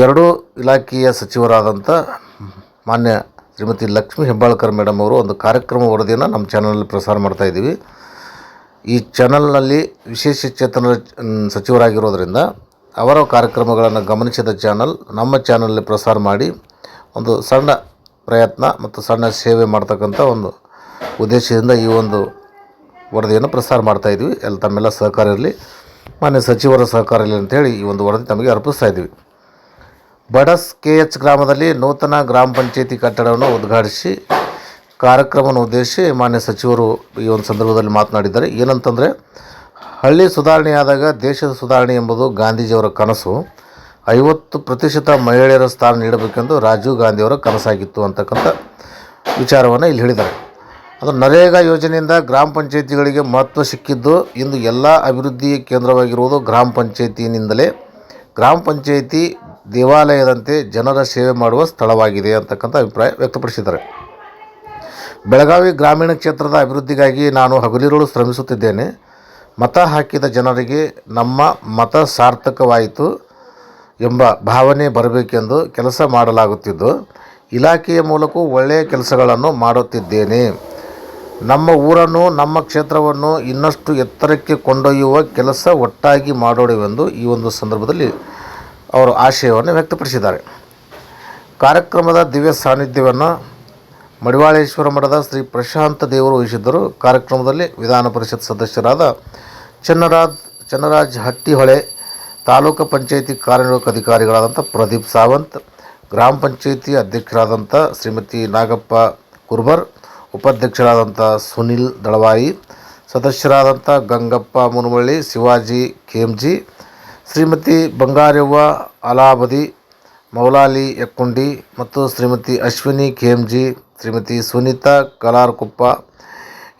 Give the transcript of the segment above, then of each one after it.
ಎರಡೂ ಇಲಾಖೆಯ ಸಚಿವರಾದಂಥ ಮಾನ್ಯ ಶ್ರೀಮತಿ ಲಕ್ಷ್ಮೀ ಹೆಬ್ಬಾಳ್ಕರ್ ಮೇಡಮ್ ಅವರು ಒಂದು ಕಾರ್ಯಕ್ರಮ ವರದಿಯನ್ನು ನಮ್ಮ ಚಾನಲಲ್ಲಿ ಪ್ರಸಾರ ಮಾಡ್ತಾಯಿದ್ದೀವಿ ಈ ಚಾನಲ್ನಲ್ಲಿ ವಿಶೇಷ ಚೇತನ ಸಚಿವರಾಗಿರೋದರಿಂದ ಅವರ ಕಾರ್ಯಕ್ರಮಗಳನ್ನು ಗಮನಿಸಿದ ಚಾನಲ್ ನಮ್ಮ ಚಾನಲಲ್ಲಿ ಪ್ರಸಾರ ಮಾಡಿ ಒಂದು ಸಣ್ಣ ಪ್ರಯತ್ನ ಮತ್ತು ಸಣ್ಣ ಸೇವೆ ಮಾಡ್ತಕ್ಕಂಥ ಒಂದು ಉದ್ದೇಶದಿಂದ ಈ ಒಂದು ವರದಿಯನ್ನು ಪ್ರಸಾರ ಮಾಡ್ತಾ ಇದ್ದೀವಿ. ಎಲ್ಲ ತಮ್ಮೆಲ್ಲ ಸಹಕಾರ ಇರಲಿ ಮಾನ್ಯ ಸಚಿವರ ಸಹಕಾರ ಇರಲಿ ಅಂತೇಳಿ ಈ ಒಂದು ವರದಿ ತಮಗೆ ಅರ್ಪಿಸ್ತಾ ಇದ್ದೀವಿ. ಬಡಸ್ ಕೆ ಎಚ್ ಗ್ರಾಮದಲ್ಲಿ ನೂತನ ಗ್ರಾಮ ಪಂಚಾಯಿತಿ ಕಟ್ಟಡವನ್ನು ಉದ್ಘಾಟಿಸಿ ಕಾರ್ಯಕ್ರಮವನ್ನು ಉದ್ದೇಶಿಸಿ ಮಾನ್ಯ ಸಚಿವರು ಈ ಒಂದು ಸಂದರ್ಭದಲ್ಲಿ ಮಾತನಾಡಿದ್ದಾರೆ. ಏನಂತಂದರೆ, ಹಳ್ಳಿ ಸುಧಾರಣೆಯಾದಾಗ ದೇಶದ ಸುಧಾರಣೆ ಎಂಬುದು ಗಾಂಧೀಜಿಯವರ ಕನಸು. ಐವತ್ತು ಪ್ರತಿಶತ ಮಹಿಳೆಯರ ಸ್ಥಾನ ನೀಡಬೇಕೆಂದು ರಾಜೀವ್ ಗಾಂಧಿಯವರ ಕನಸಾಗಿತ್ತು ಅಂತಕ್ಕಂಥ ವಿಚಾರವನ್ನು ಇಲ್ಲಿ ಹೇಳಿದ್ದಾರೆ. ಅದು ನರೇಗಾ ಯೋಜನೆಯಿಂದ ಗ್ರಾಮ ಪಂಚಾಯಿತಿಗಳಿಗೆ ಮಹತ್ವ ಸಿಕ್ಕಿದ್ದು ಇಂದು ಎಲ್ಲ ಅಭಿವೃದ್ಧಿ ಕೇಂದ್ರವಾಗಿರುವುದು ಗ್ರಾಮ ಪಂಚಾಯಿತಿನಿಂದಲೇ. ಗ್ರಾಮ ಪಂಚಾಯತಿ ದೇವಾಲಯದಂತೆ ಜನರ ಸೇವೆ ಮಾಡುವ ಸ್ಥಳವಾಗಿದೆ ಅಂತಕ್ಕಂಥ ಅಭಿಪ್ರಾಯ ವ್ಯಕ್ತಪಡಿಸಿದ್ದಾರೆ. ಬೆಳಗಾವಿ ಗ್ರಾಮೀಣ ಕ್ಷೇತ್ರದ ಅಭಿವೃದ್ಧಿಗಾಗಿ ನಾನು ಹಗಲಿರುಳು ಶ್ರಮಿಸುತ್ತಿದ್ದೇನೆ. ಮತ ಹಾಕಿದ ಜನರಿಗೆ ನಮ್ಮ ಮತ ಸಾರ್ಥಕವಾಯಿತು ಎಂಬ ಭಾವನೆ ಬರಬೇಕೆಂದು ಕೆಲಸ ಮಾಡಲಾಗುತ್ತಿದ್ದು, ಇಲಾಖೆಯ ಮೂಲಕ ಒಳ್ಳೆಯ ಕೆಲಸಗಳನ್ನು ಮಾಡುತ್ತಿದ್ದೇನೆ. ನಮ್ಮ ಊರನ್ನು, ನಮ್ಮ ಕ್ಷೇತ್ರವನ್ನು ಇನ್ನಷ್ಟು ಎತ್ತರಕ್ಕೆ ಕೊಂಡೊಯ್ಯುವ ಕೆಲಸ ಒಟ್ಟಾಗಿ ಮಾಡೋಣವೆಂದು ಈ ಒಂದು ಸಂದರ್ಭದಲ್ಲಿ ಅವರು ಆಶಯವನ್ನು ವ್ಯಕ್ತಪಡಿಸಿದ್ದಾರೆ. ಕಾರ್ಯಕ್ರಮದ ದಿವ್ಯ ಸಾನ್ನಿಧ್ಯವನ್ನು ಮಡಿವಾಳೇಶ್ವರ ಮಠದ ಶ್ರೀ ಪ್ರಶಾಂತ ದೇವರು ವಹಿಸಿದ್ದರು. ಕಾರ್ಯಕ್ರಮದಲ್ಲಿ ವಿಧಾನ ಪರಿಷತ್ ಸದಸ್ಯರಾದ ಚನ್ನರಾಜ್ ಚನ್ನರಾಜ್ ಹಟ್ಟಿಹೊಳೆ, ತಾಲೂಕು ಪಂಚಾಯಿತಿ ಕಾರ್ಯನಿರ್ವಾಹಕ ಅಧಿಕಾರಿಗಳಾದಂಥ ಪ್ರದೀಪ್ ಸಾವಂತ್, ಗ್ರಾಮ ಪಂಚಾಯಿತಿ ಅಧ್ಯಕ್ಷರಾದಂಥ ಶ್ರೀಮತಿ ನಾಗಪ್ಪ ಕುರ್ಬರ್, ಉಪಾಧ್ಯಕ್ಷರಾದಂಥ ಸುನಿಲ್ ದಳವಾಯಿ, ಸದಸ್ಯರಾದಂಥ ಗಂಗಪ್ಪ ಮುನವಳ್ಳಿ, ಶಿವಾಜಿ ಖೇಮ್ಜಿ ಶ್ರೀಮತಿ ಬಂಗಾರವ್ವ ಅಲಾಬದಿ ಮೌಲಾಲಿ ಯಕ್ಕುಂಡಿ ಮತ್ತು ಶ್ರೀಮತಿ ಅಶ್ವಿನಿ ಖೇಮ್ಜಿ, ಶ್ರೀಮತಿ ಸುನೀತಾ ಕಲಾರ್ಕುಪ್ಪ,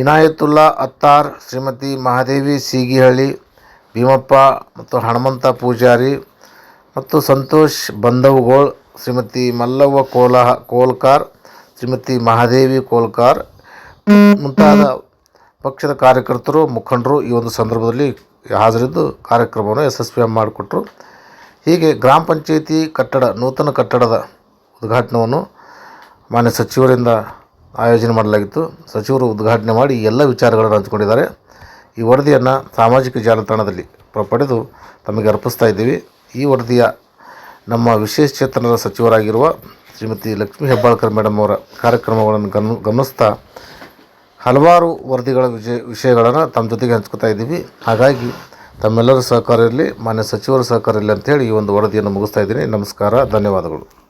ಇನಾಯತುಲ್ಲಾ ಅತ್ತಾರ್, ಶ್ರೀಮತಿ ಮಹಾದೇವಿ ಸೀಗಿಹಳ್ಳಿ, ಭೀಮಪ್ಪ ಮತ್ತು ಹನುಮಂತ ಪೂಜಾರಿ ಮತ್ತು ಸಂತೋಷ್ ಬಂಧವ್ಗೋಳ್ ಶ್ರೀಮತಿ ಮಲ್ಲವ್ವ ಕೋಲಹ ಕೋಲ್ಕಾರ್, ಶ್ರೀಮತಿ ಮಹಾದೇವಿ ಕೋಲ್ಕಾರ್. ಮುಂತಾದ ಪಕ್ಷದ ಕಾರ್ಯಕರ್ತರು, ಮುಖಂಡರು ಈ ಒಂದು ಸಂದರ್ಭದಲ್ಲಿ ಹಾಜರಿದ್ದು ಕಾರ್ಯಕ್ರಮವನ್ನು ಯಶಸ್ವಿಯಾಗಿ ಮಾಡಿಕೊಟ್ರು. ಹೀಗೆ ಗ್ರಾಮ ಪಂಚಾಯಿತಿ ಕಟ್ಟಡ, ನೂತನ ಕಟ್ಟಡದ ಉದ್ಘಾಟನವನ್ನು ಮಾನ್ಯ ಸಚಿವರಿಂದ ಆಯೋಜನೆ ಮಾಡಲಾಗಿತ್ತು. ಸಚಿವರು ಉದ್ಘಾಟನೆ ಮಾಡಿ ಎಲ್ಲ ವಿಚಾರಗಳನ್ನು ಹಂಚಿಕೊಂಡಿದ್ದಾರೆ. ಈ ವರದಿಯನ್ನು ಸಾಮಾಜಿಕ ಜಾಲತಾಣದಲ್ಲಿ ಪಡೆದು ತಮಗೆ ಅರ್ಪಿಸ್ತಾ ಇದ್ದೀವಿ. ಈ ವರದಿಯ ನಮ್ಮ ವಿಶೇಷ ಚೇತನದ ಸಚಿವರಾಗಿರುವ ಶ್ರೀಮತಿ ಲಕ್ಷ್ಮೀ ಹೆಬ್ಬಾಳ್ಕರ್ ಮೇಡಮ್ ಅವರ ಕಾರ್ಯಕ್ರಮಗಳನ್ನು ಗಮನ ಗಮನಿಸ್ತಾ ಹಲವಾರು ವರದಿಗಳ ವಿಷಯ, ವಿಷಯಗಳನ್ನು ತಮ್ಮ ಜೊತೆಗೆ ಹಂಚ್ಕೋತಾ ಇದ್ದೀವಿ. ಹಾಗಾಗಿ ತಮ್ಮೆಲ್ಲರ ಸಹಕಾರ ಇರಲಿ ಮಾನ್ಯ ಸಚಿವರ ಸಹಕಾರ ಇರಲಿ ಅಂತೇಳಿ ಈ ಒಂದು ವರದಿಯನ್ನು ಮುಗಿಸ್ತಾ ಇದ್ದೀನಿ. ನಮಸ್ಕಾರ, ಧನ್ಯವಾದಗಳು.